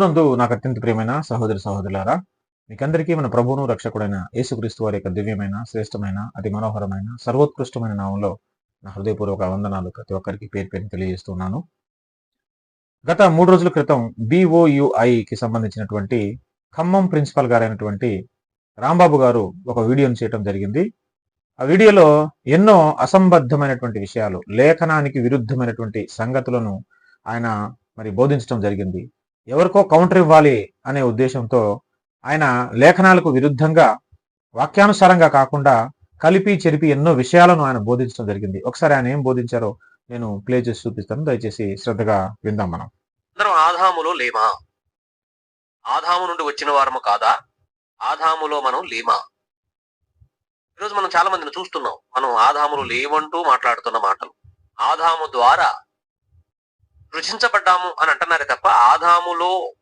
ప్రభునందు నాకు అత్యంత ప్రియమైన సహోదరి సహోదరులారా మీకందరికీ మన ప్రభువును రక్షకుడైన యేసుక్రీస్తు వారి యొక్క దివ్యమైన శ్రేష్టమైన అతి మనోహరమైన సర్వోత్కృష్టమైన నామంలో నా హృదయపూర్వక వందనాలు ప్రతి ఒక్కరికి పేరు పేరు తెలియజేస్తున్నాను. గత మూడు రోజుల క్రితం బిఓయుఐకి సంబంధించినటువంటి ఖమ్మం ప్రిన్సిపల్ గారైనటువంటి రాంబాబు గారు ఒక వీడియోను చేయటం జరిగింది. ఆ వీడియోలో ఎన్నో అసంబద్ధమైనటువంటి విషయాలు లేఖనానికి విరుద్ధమైనటువంటి సంగతులను ఆయన మరి బోధించడం జరిగింది. ఎవరికో కౌంటర్ ఇవ్వాలి అనే ఉద్దేశంతో ఆయన లేఖనాలకు విరుద్ధంగా వాక్యానుసారంగా కాకుండా కలిపి చెరిపి ఎన్నో విషయాలను ఆయన బోధించడం జరిగింది. ఒకసారి ఆయన ఏం బోధించారో నేను ప్లే చేసి చూపిస్తాను. దయచేసి శ్రద్ధగా విందాం మనం. అందరం ఆదాములో లేమా? ఆదాము నుండి వచ్చిన వారము కాదా? ఆదాములో మనం లేమా? ఈరోజు మనం చాలా మందిని చూస్తున్నాం. మనం ఆదాములు లేవంటూ మాట్లాడుతున్న మాటలు. ఆదాము ద్వారా రుచించబడ్డాము అని అంటున్నారే తప్ప ఆదాములో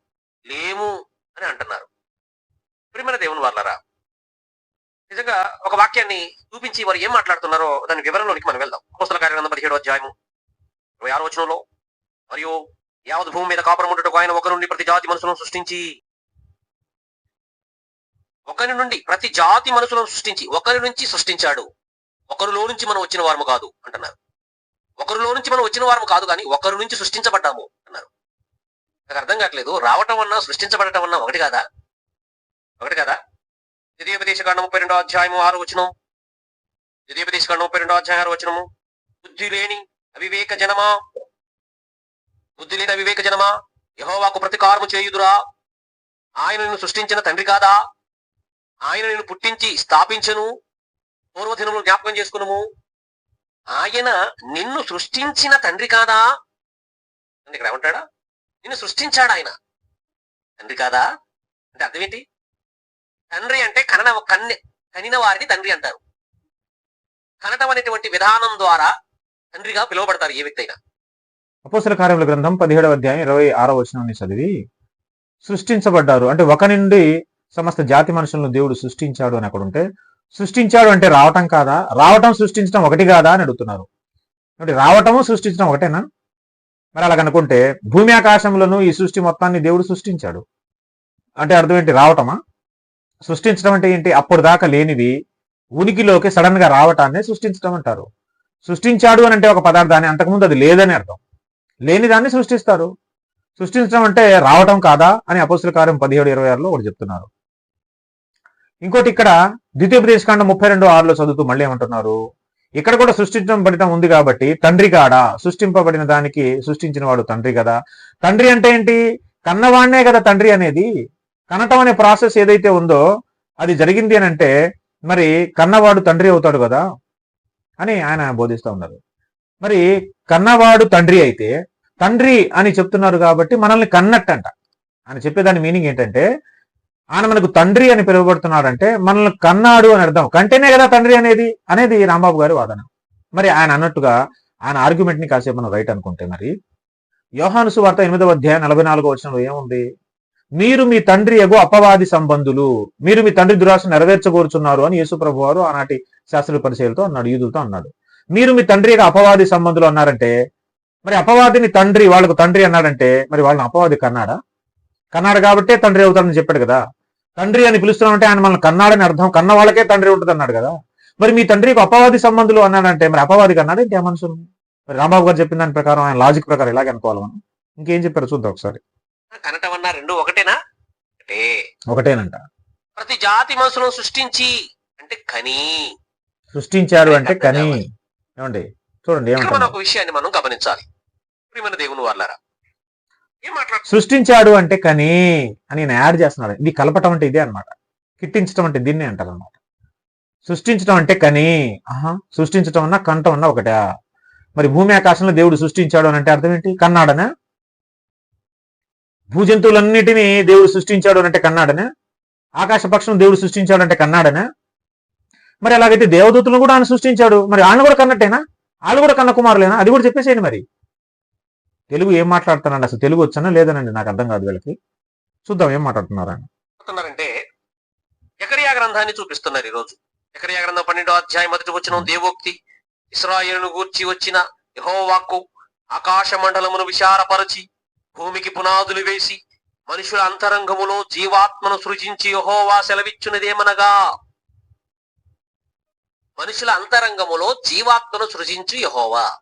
లేము అని అంటున్నారు. ప్రియమైన దేవుని వాళ్ళరా నిజంగా ఒక వాక్యాన్ని చూపించి వారు ఏం మాట్లాడుతున్నారో దాని వివరంలోనికి మనం వెళ్దాం. అపోస్తల కార్యక్రమం పదిహేడు అధ్యాయము ఇరవై ఆరు వచనంలో మరియు యావత్ భూమి మీద కాపురం ఉండటం ఆయన ఒక నుండి ప్రతి జాతి మనుషులను సృష్టించి ఒకరి నుండి ప్రతి జాతి మనుషులను సృష్టించి ఒకరి నుంచి సృష్టించాడు. ఒకరిలో నుంచి మనం వచ్చిన వారము కాదు అంటున్నారు. ఒకరిలో నుంచి మనం వచ్చిన వారము కాదు కానీ ఒకరి నుంచి సృష్టించబడ్డాము అన్నారు. నాకు అర్థం కావట్లేదు. రావటం అన్నా సృష్టించబడటం అన్నా ఒకటి కాదా? ఒకటి కదా? ద్వితీయోపదేశకాండ ముప్పై రెండో అధ్యాయము ఆరు వచనం. ద్వితీయోపదేశకాండ ముప్పై రెండో అధ్యాయం ఆరు వచనము. బుద్ధి లేని అవివేక జనమా? బుద్ధి లేని అవివేక జనమా? యహోవాకు ప్రతికారము చేయుదురా? ఆయన నిన్ను సృష్టించిన తండ్రి కాదా? ఆయన నిన్ను పుట్టించి స్థాపించను? పూర్వదినములు జ్ఞాపకం చేసుకున్నాము ఆయన నిన్ను సృష్టించిన తండ్రి కాదా? అంటే ఇక్కడ ఏమంటాడా? నిన్ను సృష్టించాడు ఆయన. తండ్రి కాదా? అంటే అర్థం ఏంటి? తండ్రి అంటే కనన కన్నె కనిన వారిని తండ్రి అంటారు. కనటం అనేటువంటి విధానం ద్వారా తండ్రిగా పిలువబడతారు ఏ వ్యక్తి అయినా. అపోసల కార్యముల గ్రంథం పదిహేడవ అధ్యాయం ఇరవై ఆరో వచనాన్ని చదివి సృష్టించబడ్డారు. అంటే ఒక నుండి సమస్త జాతి మనుషులను దేవుడు సృష్టించాడు అని అక్కడ ఉంటే సృష్టించాడు అంటే రావటం కాదా? రావటం సృష్టించడం ఒకటి కాదా అని అడుగుతున్నారు. రావటము సృష్టించడం ఒకటేనా? మరి అలా కనుకుంటే భూమి ఆకాశములను ఈ సృష్టి మొత్తాన్ని దేవుడు సృష్టించాడు. అంటే అర్థం ఏంటి? రావటమా? సృష్టించడం అంటే ఏంటి? అప్పుడు దాకా లేనివి ఉనికిలోకి సడన్గా రావటాన్ని సృష్టించడం అంటారు. సృష్టించాడు అని అంటే ఒక పదార్థాన్ని అంతకుముందు అది లేదని అర్థం. లేని దాన్ని సృష్టిస్తారు. సృష్టించడం అంటే రావటం కాదా అని అపోస్తుల కార్యం పదిహేడు ఇరవై ఆరులో ఒకటి చెప్తున్నారు. ఇంకోటి ఇక్కడ ద్వితీయోపదేశకాండ ముప్పై రెండు ఆరులో చదువుతూ మళ్ళీ ఏమంటున్నారు? ఇక్కడ కూడా సృష్టించబడటం ఉంది కాబట్టి తండ్రి కాడా? సృష్టింపబడిన దానికి సృష్టించిన వాడు తండ్రి కదా. తండ్రి అంటే ఏంటి? కన్నవాణ్ణే కదా తండ్రి అనేది. కనటం అనే ప్రాసెస్ ఏదైతే ఉందో అది జరిగింది అని అంటే మరి కన్నవాడు తండ్రి అవుతాడు కదా అని ఆయన బోధిస్తూ ఉన్నారు. మరి కన్నవాడు తండ్రి అయితే తండ్రి అని చెప్తున్నారు కాబట్టి మనల్ని కన్నట్టంట. అని చెప్పేదాని మీనింగ్ ఏంటంటే ఆయన మనకు తండ్రి అని పిలువబడుతున్నాడంటే మనల్ని కన్నాడు అని అర్థం. కంటేనే కదా తండ్రి అనేది అనేది రాంబాబు గారి వాదన. మరి ఆయన అన్నట్టుగా ఆయన ఆర్గ్యుమెంట్ని కాసేపు మనం రైట్ అనుకుంటే మరి యోహాను సువార్త ఎనిమిదవ అధ్యాయం నలభై నాలుగో వచనంలో ఏముంది? మీరు మీ తండ్రి ఎగో అపవాది సంబంధులు మీరు మీ తండ్రి దురాశ నెరవేర్చగోరుచున్నారు అని యేసు ప్రభు వారు ఆనాటి శాస్త్ర పరిశీలతో అన్నాడు యూదులతో అన్నాడు. మీరు మీ తండ్రి అపవాది సంబంధులు అన్నారంటే మరి అపవాదిని తండ్రి వాళ్ళకు తండ్రి అన్నాడంటే మరి వాళ్ళని అపవాది కన్నాడా? కన్నాడు కాబట్టే తండ్రి అవుతాడని చెప్పాడు కదా. తండ్రి అని పిలుస్తున్నామంటే ఆయన మనల్ని కన్నాడని అర్థం. కన్న వాళ్ళకే తండ్రి ఉంటుంది అన్నాడు కదా. మరి మీ తండ్రికి అపవాది సంబంధులు అన్నాడంటే మరి అపవాది కన్నాడు ఇంకే మనుషులు? మరి రాంబాబు గారు చెప్పిన దాని ప్రకారం ఆయన లాజిక్ ప్రకారం ఇలాగే అనుకోవాలి మనం? ఇంకేం చెప్పారు చూద్దాం ఒకసారి. కనటం అన్నా రెండు ఒకటేనా? ఒకటేనంట. ప్రతి జాతి మనుషులను సృష్టించి అంటే కని. సృష్టించాడు అంటే కని. ఏమండి? చూడండి ఏమంటారు ఒక విషయాన్ని మనం గమనించాలి. ప్రియమైన దేవుని వాళ్ళారా సృష్టించాడు అంటే కని అని నేను యాడ్ చేస్తున్నాడు. ఇది కలపటం అంటే ఇదే అన్నమాట. కిట్టించడం అంటే దీన్నే అంటారు అనమాట సృష్టించడం అంటే కని ఆహా సృష్టించడం అన్నా కంటం అన్నా ఒకటా? మరి భూమి ఆకాశంలో దేవుడు సృష్టించాడు అని అంటే అర్థం ఏంటి? కన్నాడనా? భూజంతువులన్నిటినీ దేవుడు సృష్టించాడు అంటే కన్నాడనా? ఆకాశ పక్షం దేవుడు సృష్టించాడు అంటే కన్నాడనా? మరి అలాగైతే దేవదూతులను కూడా ఆయన సృష్టించాడు. మరి ఆయన కూడా కన్నట్టేనా? వాళ్ళు కూడా కన్న కుమారులేనా? అది కూడా చెప్పేసేయండి మరి. తెలుగు ఏం మాట్లాడుతున్నాడు? అసలు తెలుగు వచ్చానా లేదనండి? నాకు అర్థం కాదు వీళ్ళకి. చూద్దాం ఏం మాట్లాడుతున్నారు ఎకరియా గ్రంథాన్ని చూపిస్తున్నారు ఈ రోజు ఎకరియా గ్రంథం పన్నెండో అధ్యాయం మొదటి వచ్చిన దేవోక్తి ఇస్రాయేలును గూర్చి వచ్చిన యహోవాక్కు ఆకాశ మండలమును విశారపరచి భూమికి పునాదులు వేసి మనుషుల అంతరంగములో జీవాత్మను సృజించి యహోవా సెలవిచ్చునదేమనగా మనుషుల అంతరంగములో జీవాత్మను సృజించు యహోవా.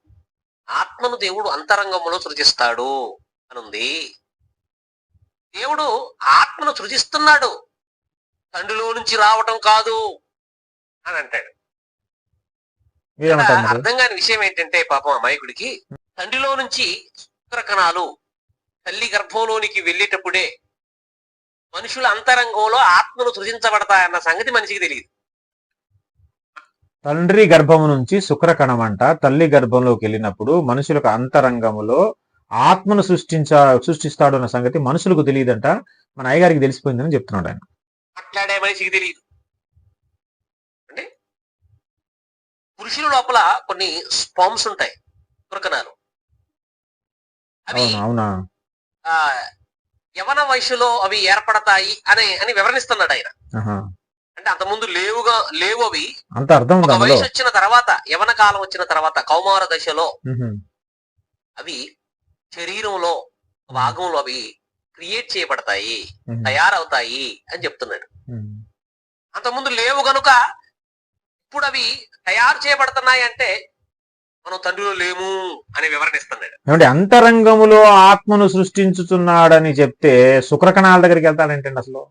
ఆత్మను దేవుడు అంతరంగములో సృజిస్తాడు అనుంది. దేవుడు ఆత్మను సృజిస్తున్నాడు. తండ్రిలో నుంచి రావటం కాదు అని అంటాడు? అర్థం కాని విషయం ఏంటంటే పాపం అమాయకుడికి తండ్రిలో నుంచి శుక్రకణాలు తల్లి గర్భంలోనికి వెళ్ళేటప్పుడే మనుషుల అంతరంగంలో ఆత్మలు సృజించబడతాయన్న సంగతి మనిషికి తెలియదు. తండ్రి గర్భము నుంచి శుక్రకణం అంట తల్లి గర్భంలోకి వెళ్ళినప్పుడు మనుషులకు అంతరంగములో ఆత్మను సృష్టించ సృష్టిస్తాడు అన్న సంగతి మనుషులకు తెలియదంట. మన అయ్యగారికి తెలిసిపోయిందని చెప్తున్నాడు ఆయన. మాట్లాడే మనిషికి తెలియదు. అంటే పురుషుల లోపల కొన్ని స్పామ్స్ ఉంటాయి శుక్రకణాలు అవి అవునా? యవన వయసులో అవి ఏర్పడతాయి అని అని వివరణిస్తున్నాడు ఆయన. అంటే అంతకుముందు లేవుగా లేవు అవి అంత అర్థం ఒక వయసు వచ్చిన తర్వాత యవన కాలం వచ్చిన తర్వాత కౌమార దశలో. అవి శరీరంలో భాగంలో అవి క్రియేట్ చేయబడతాయి. తయారవుతాయి అని చెప్తున్నాడు. అంతకుముందు లేవు గనుక ఇప్పుడు అవి తయారు చేయబడుతున్నాయి అంటే మనం తండ్రిలో లేము అని వివరణిస్తున్నాడు ఏమంటే అంతరంగములో ఆత్మను సృష్టించుతున్నాడని చెప్తే శుక్రకణాల దగ్గరికి వెళ్తాడంటండి అసలు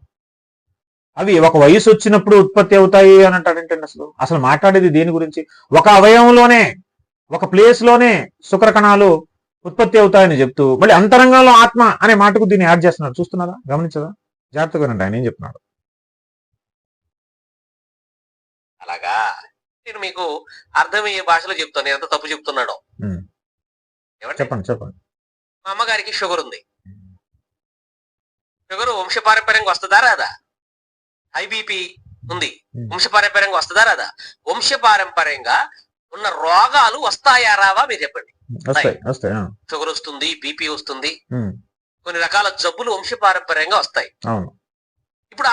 అవి ఒక వయసు వచ్చినప్పుడు ఉత్పత్తి అవుతాయి అని అంటాడంటండి అసలు? అసలు మాట్లాడేది దేని గురించి? ఒక అవయవంలోనే ఒక ప్లేస్లోనే శుక్రకణాలు ఉత్పత్తి అవుతాయని చెప్తూ మళ్ళీ అంతరంగంలో ఆత్మ అనే మాటకు దీన్ని యాడ్ చేస్తున్నాడు. చూస్తున్నారా? గమనించదా జాగ్రత్తగా ఆయన ఏం చెప్తున్నాడు? అలాగా? నేను మీకు అర్థమయ్యే భాషలో చెప్తాను. ఎంత తప్పు చెప్తున్నాడో చెప్పండి చెప్పండి. మా అమ్మగారికి షుగర్ ఉంది. షుగర్ వంశపారంపర్యంగా వస్తుందా రాదా? హై బీపీ ఉంది. వంశపారంపర్యంగా వస్తుందా రాదా వంశపారంపర్యంగా ఉన్న రోగాలు వస్తాయా రావా మీరు చెప్పండి. షుగర్ వస్తుంది బీపీ వస్తుంది. కొన్ని రకాల జబ్బులు వంశపారంపర్యంగా వస్తాయి ఇప్పుడు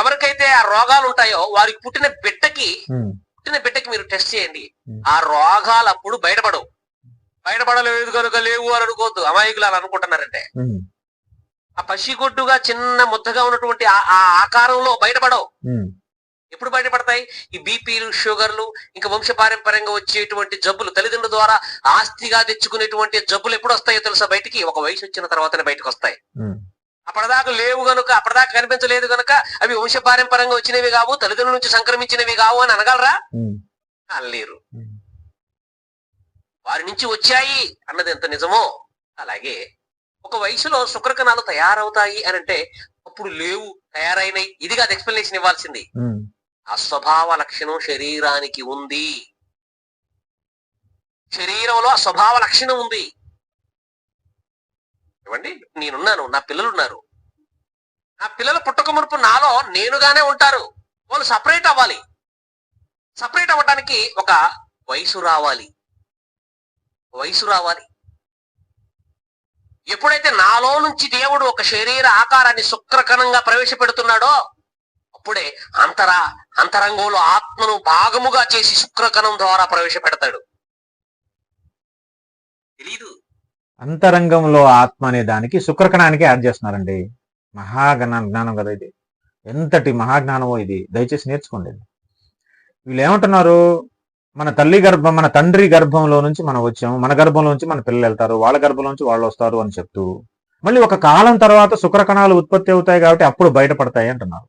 ఎవరికైతే ఆ రోగాలు ఉంటాయో వారికి పుట్టిన బిడ్డకి. పుట్టిన బిడ్డకి మీరు టెస్ట్ చేయండి. ఆ రోగాలు అప్పుడు బయటపడవు బయటపడలేదు కనుక లేవు అని అనుకోవద్దు అమాయకులు అని అనుకుంటున్నారంటే. ఆ పసిగొడ్డుగా చిన్న ముద్దగా ఉన్నటువంటి ఆ- ఆకారంలో బయటపడవు. ఎప్పుడు బయటపడతాయి ఈ బీపీలు షుగర్లు ఇంకా వంశపారంపర్యంగా వచ్చేటువంటి జబ్బులు తల్లిదండ్రుల ద్వారా ఆస్తిగా తెచ్చుకునేటువంటి జబ్బులు ఎప్పుడు వస్తాయో తెలుసా బయటికి ఒక వయసు వచ్చిన తర్వాతనే బయటకు వస్తాయి. అప్పటిదాకా లేవు గనుక అప్పటిదాకా కనిపించలేదు గనుక అవి వంశపారంపర్యంగా వచ్చినవి కావు తల్లిదండ్రుల నుంచి సంక్రమించినవి కావు అని అనగలరా. అనలేరు. వారి నుంచి వచ్చాయి అన్నది ఎంత నిజమో అలాగే ఒక వయసులో శుక్రకణాలు తయారవుతాయి అని అంటే అప్పుడు లేవు తయారైనవి ఇది కాదు ఎక్స్ప్లెనేషన్ ఇవ్వాల్సింది. ఉమ్. ఆ స్వభావ లక్షణం శరీరానికి ఉంది. శరీరంలో ఆ స్వభావ లక్షణం ఉంది. ఏమండి? నేనున్నాను నా పిల్లలు ఉన్నారు నా పిల్లలు పుట్టక మునుపు నాలో నేనుగానే ఉంటారు. వాళ్ళు సపరేట్ అవ్వాలి. సపరేట్ అవ్వడానికి ఒక వయసు రావాలి. వయసు రావాలి. ఎప్పుడైతే నాలో నుంచి దేవుడు ఒక శరీర ఆకారాన్ని శుక్రకణంగా ప్రవేశపెడుతున్నాడో అప్పుడే అంతరా అంతరంగంలో ఆత్మను భాగముగా చేసి శుక్రకణం ద్వారా ప్రవేశపెడతాడు. తెలీదు? అంతరంగంలో ఆత్మ అనే దానికి శుక్రకణానికి యాడ్ చేస్తున్నారండి. మహాగణ జ్ఞానం కదా ఇది. ఎంతటి మహాజ్ఞానమో ఇది. దయచేసి నేర్చుకోండి. వీళ్ళు ఏమంటున్నారు? మన తల్లి గర్భం మన తండ్రి గర్భంలో నుంచి మనం వచ్చాము. మన గర్భంలో నుంచి మన పిల్లలు వెళ్తారు. వాళ్ళ గర్భంలో నుంచి వాళ్ళు వస్తారు అని చెప్తూ మళ్ళీ ఒక కాలం తర్వాత శుక్రకణాలు ఉత్పత్తి అవుతాయి కాబట్టి అప్పుడు బయటపడతాయి అంటున్నారు.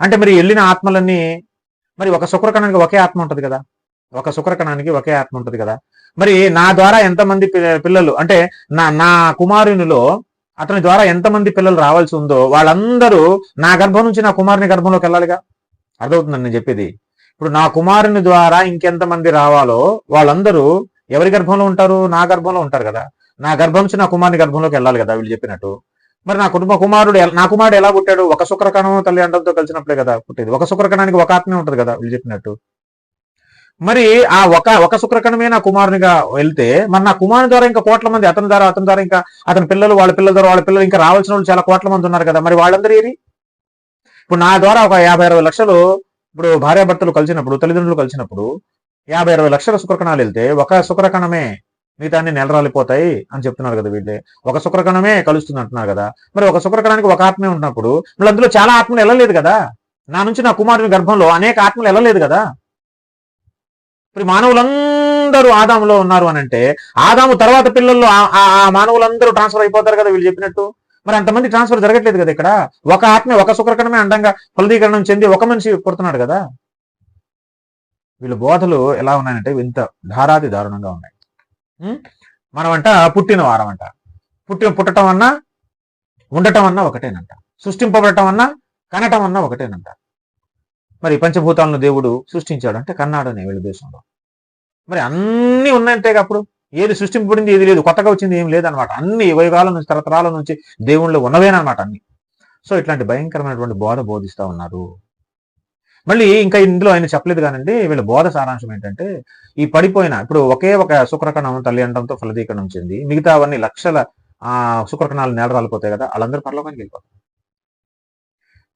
అంటే మరి వెళ్ళిన ఆత్మలన్నీ మరి ఒక శుక్రకణానికి ఒకే ఆత్మ ఉంటుంది కదా? ఒక శుక్రకణానికి ఒకే ఆత్మ ఉంటుంది కదా? మరి నా ద్వారా ఎంతమంది పిల్లలు అంటే నా నా కుమారునిలో అతని ద్వారా ఎంతమంది పిల్లలు రావాల్సి ఉందో వాళ్ళందరూ నా గర్భం నుంచి నా కుమారుని గర్భంలోకి వెళ్ళాలిగా? అర్థమవుతుందండి నేను చెప్పేది. ఇప్పుడు నా కుమారుని ద్వారా ఇంకెంతమంది రావాలో వాళ్ళందరూ ఎవరి గర్భంలో ఉంటారు? నా గర్భంలో ఉంటారు కదా. నా గర్భం నుంచి నా కుమారుని గర్భంలోకి వెళ్ళాలి కదా వీళ్ళు చెప్పినట్టు. మరి నా కుటుంబ కుమారుడు నా కుమారుడు ఎలా పుట్టాడు? ఒక శుక్రకణం తల్లి అండంతో కలిసినప్పుడే కదా పుట్టేది. ఒక శుక్రకణానికి ఒక ఆత్మే ఉంటుంది కదా వీళ్ళు చెప్పినట్టు. మరి ఆ ఒక ఒక శుక్రకణమే నా కుమారునిగా వెళ్తే మరి నా కుమారుని ద్వారా ఇంకా కోట్ల మంది అతని ద్వారా అతని ద్వారా ఇంకా అతని పిల్లలు వాళ్ళ పిల్లల ద్వారా వాళ్ళ పిల్లలు ఇంకా రావాల్సిన వాళ్ళు చాలా కోట్ల మంది ఉన్నారు కదా. మరి వాళ్ళందరూ ఏరి ఇప్పుడు నా ద్వారా ఒక యాభై అరవై లక్షలు ఇప్పుడు భార్యాభర్తలు కలిసినప్పుడు తల్లిదండ్రులు కలిసినప్పుడు యాభై అరవై లక్షల శుక్రకణాలు వెళ్తే ఒక శుక్రకణమే మిగతాన్ని నెలరాలిపోతాయి అని చెప్తున్నారు కదా వీళ్ళే. ఒక శుక్రకణమే కలుస్తుంది అంటున్నారు కదా. మరి ఒక శుక్రకణానికి ఒక ఆత్మే ఉన్నప్పుడు మళ్ళీ అందులో చాలా ఆత్మలు వెళ్ళలేదు కదా. నా నుంచి నా కుమారుని గర్భంలో అనేక ఆత్మలు వెళ్ళలేదు కదా. ఇప్పుడు మానవులందరూ ఆదాములో ఉన్నారు అని అంటే ఆదాము తర్వాత పిల్లల్లో ఆ మానవులందరూ ట్రాన్స్ఫర్ అయిపోతారు కదా వీళ్ళు చెప్పినట్టు. మరి అంతమంది ట్రాన్స్ఫర్ జరగట్లేదు కదా ఇక్కడ? ఒక ఆత్మ ఒక శుక్రకణమే అండంగా ఫలదీకరణం చెంది ఒక మనిషి పుడుతున్నాడు కదా? వీళ్ళ బోధలు ఎలా ఉన్నాయంటే ఇంత ధారాది దారుణంగా ఉన్నాయి. మనమంట పుట్టిన వారం అంట పుట్టిన పుట్టడం అన్నా ఉండటం అన్నా ఒకటేనంట. సృష్టింపబడటం అన్నా కనటం అన్నా ఒకటేనంట. మరి పంచభూతాలను దేవుడు సృష్టించాడు అంటే కన్నాడు అని వీళ్ళ దేశంలో మరి అన్నీ ఉన్నాయంటే అప్పుడు? ఏది సృష్టింపబడింది ఏది లేదు కొత్తగా వచ్చింది ఏం లేదనమాట అన్ని యుగాల నుంచి తరతరాల నుంచి దేవుళ్ళు ఉన్నవేనమాట అన్ని. సో ఇట్లాంటి భయంకరమైనటువంటి బోధ బోధిస్తా ఉన్నారు. మళ్ళీ ఇంకా ఇందులో ఆయన చెప్పలేదు కానండి వీళ్ళ బోధ సారాంశం ఏంటంటే ఈ పడిపోయిన ఇప్పుడు ఒకే ఒక శుక్రకణం తల్లి అండంతో ఫలదీకరణం చెంది మిగతా అవన్నీ లక్షల ఆ శుక్రకణాలు నేల రాలిపోతాయి కదా వాళ్ళందరూ పరలోకానికి వెళ్ళిపోతారు.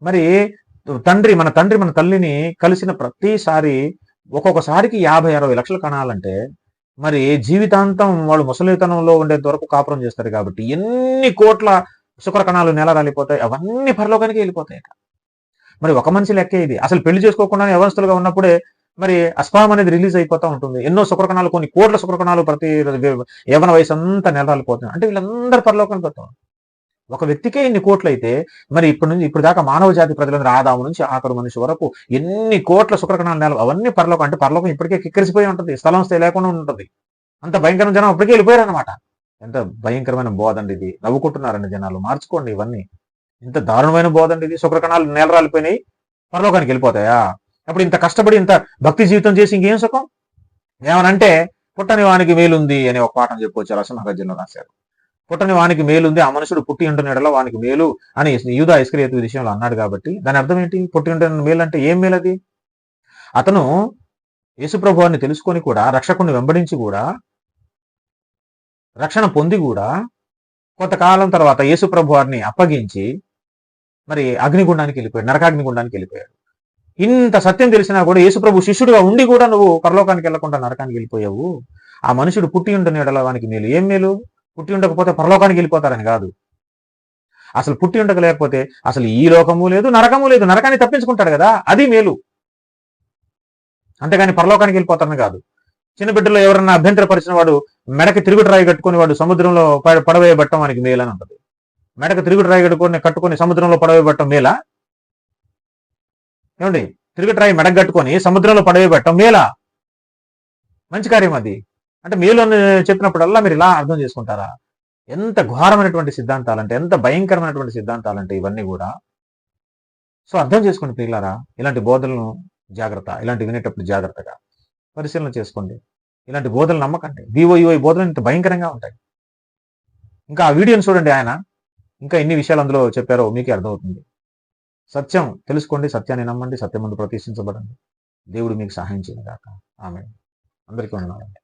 మరి తండ్రి మన తండ్రి మన తల్లిని కలిసిన ప్రతిసారి ఒక్కొక్కసారికి యాభై అరవై లక్షల కణాలంటే మరి జీవితాంతం వాళ్ళు ముసలితనంలో ఉండేంత వరకు కాపురం చేస్తారు కాబట్టి ఎన్ని కోట్ల శుక్ర కణాలు నేల రాలిపోతాయి అవన్నీ పరలోకానికి వెళ్ళిపోతాయి మరి ఒక మనిషి లెక్క ఇది. అసలు పెళ్ళి చేసుకోకుండా వ్యవస్థలుగా ఉన్నప్పుడే మరి అస్పాం అనేది రిలీజ్ అయిపోతూ ఉంటుంది. ఎన్నో శుక్రకణాలు కొన్ని కోట్ల శుక్రకణాలు ప్రతి యవన వయసు అంతా నెలరాలిపోతుంది అంటే వీళ్ళందరూ పరలోకానికి పోతాం ఒక వ్యక్తికే ఇన్ని కోట్లయితే మరి ఇప్పటి నుంచి ఇప్పుడు దాకా మానవ జాతి ప్రజలందరూ ఆదాము నుంచి ఆఖరు మనిషి వరకు ఎన్ని కోట్ల శుక్రకణాలు నెల అవన్నీ పరలోకం అంటే పరలోకం ఇప్పటికే కిక్కిరిసిపోయి ఉంటుంది స్థలం స్థాయి లేకుండా ఉంటుంది. అంత భయంకరమైన జనం ఇప్పటికే వెళ్ళిపోయారు అనమాట ఎంత భయంకరమైన బోధ అండి ఇది. నవ్వుకుంటున్నారండి జనాలు. మార్చుకోండి ఇవన్నీ. ఇంత దారుణమైన బోధ అండి ఇది శుక్రకణాలు నేలరాలిపోయినాయి పరలోకానికి వెళ్ళిపోతాయా? అప్పుడు ఇంత కష్టపడి ఇంత భక్తి జీవితం చేసి ఇంకేం సుఖం? ఏమనంటే పుట్టని వానికి మేలుంది అనే ఒక పాఠం చెప్పుకోవచ్చు. రసమహర్జున రాశారు. పుట్టని వానికి మేలుంది ఆ మనుషుడు పుట్టి ఉంటున్నాడలో వానికి మేలు అని యూదా ఐస్క్రియత విషయంలో అన్నాడు కాబట్టి దాని అర్థం ఏంటి? పుట్టి ఉంటున్న మేలు అంటే ఏం మేలు అది అతను యేసుప్రభువాన్ని తెలుసుకొని కూడా రక్షకుని వెంబడించి కూడా రక్షణ పొంది కూడా కొంతకాలం తర్వాత యేసుప్రభు వారిని అప్పగించి మరి అగ్నిగుండానికి వెళ్ళిపోయాడు నరకాగ్నిగుండానికి వెళ్ళిపోయాడు. ఇంత సత్యం తెలిసినా కూడా యేసుప్రభు శిష్యుడిగా ఉండి కూడా నువ్వు పరలోకానికి వెళ్ళకుండా నరకానికి వెళ్ళిపోయావు. ఆ మనుషుడు పుట్టి ఉంటున్న ఎడల వానికి మేలు. ఏం మేలు? పుట్టి ఉండకపోతే పరలోకానికి వెళ్ళిపోతారని కాదు. అసలు పుట్టి ఉండక లేకపోతే అసలు ఈ లోకము లేదు నరకము లేదు. నరకాన్ని తప్పించుకుంటాడు కదా అది మేలు. అంతేగాని పరలోకానికి వెళ్ళిపోతారని కాదు. చిన్న బిడ్డలో ఎవరన్నా అభ్యంతరపరిచిన వాడు మెడకి తిరుగుడు రాయి కట్టుకొని వాడు సముద్రంలో ప- పడవేయబట్టం వానికి మేలు అని ఉంటుంది. మెడకి తిరుగుడు రాయి కట్టుకొని కట్టుకొని సముద్రంలో పడవేయబట్టం మేలా? ఏమండి? తిరుగుడు రాయి మెడకు కట్టుకొని సముద్రంలో పడవేయబట్టం మేలా? మంచి కార్యం అది. అంటే మీలో అని చెప్పినప్పుడల్లా మీరు ఇలా అర్థం చేసుకుంటారా? ఎంత ఘోరమైనటువంటి సిద్ధాంతాలంటే ఎంత భయంకరమైనటువంటి సిద్ధాంతాలంటే ఇవన్నీ కూడా. సో అర్థం చేసుకోండి పిల్లారా ఇలాంటి బోధలను జాగ్రత్త ఇలాంటి వినేటప్పుడు జాగ్రత్తగా పరిశీలన చేసుకోండి. ఇలాంటి బోధనలు నమ్మకండి. బీఓఈఓ బోధలు ఇంత భయంకరంగా ఉంటాయి. ఇంకా ఆ వీడియోని చూడండి ఆయన. ఇంకా ఎన్ని విషయాలు అందులో చెప్పారో మీకే అర్థమవుతుంది. సత్యం తెలుసుకోండి సత్యాన్ని నమ్మండి సత్యం ముందు ప్రతిష్ఠించబడండి. దేవుడు మీకు సహాయం చేయగాక కాక ఆమె అందరికీ ఉన్నాడు